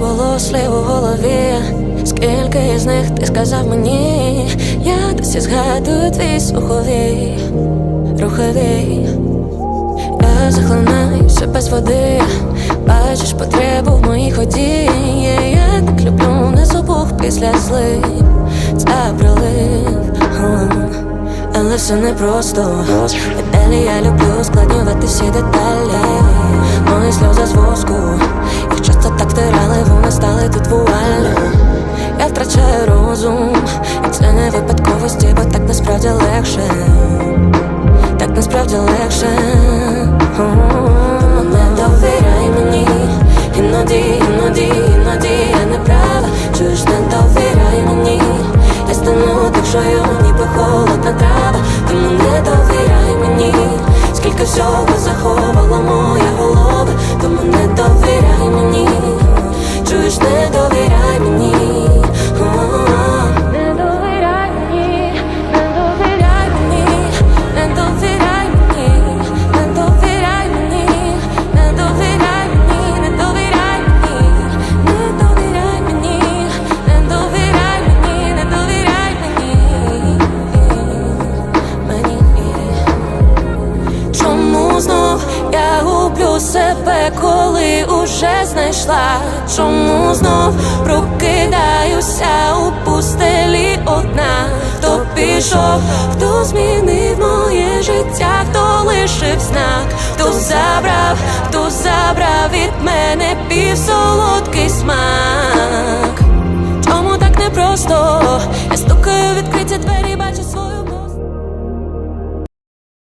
було слів у голові. Скільки з них ти сказав мені, я досі згадую твій слухові, рухові. Я захлинаюся без води, бачиш потребу в моїй ході. Я так люблю не зубух після злив, це прилив. Але все непросто Далі я люблю складнювати всі деталі Мої сльози з воску розум. І це не випадковості, бо так насправді легше. Так насправді легше. Не довіряй мені. Іноді, іноді, іноді я не права Чуєш, не довіряй мені. Я стану душою, ніби холодна трава. Тому не довіряй мені. Скільки всього заховала моя голова. Тому не довіряй мені. Чуєш, не довіряй себе, коли уже знайшла? Чому знов прокидаюся у пустелі одна? Хто пішов, хто змінив моє життя, хто лишив знак, хто забрав, хто забрав від мене півсолодкий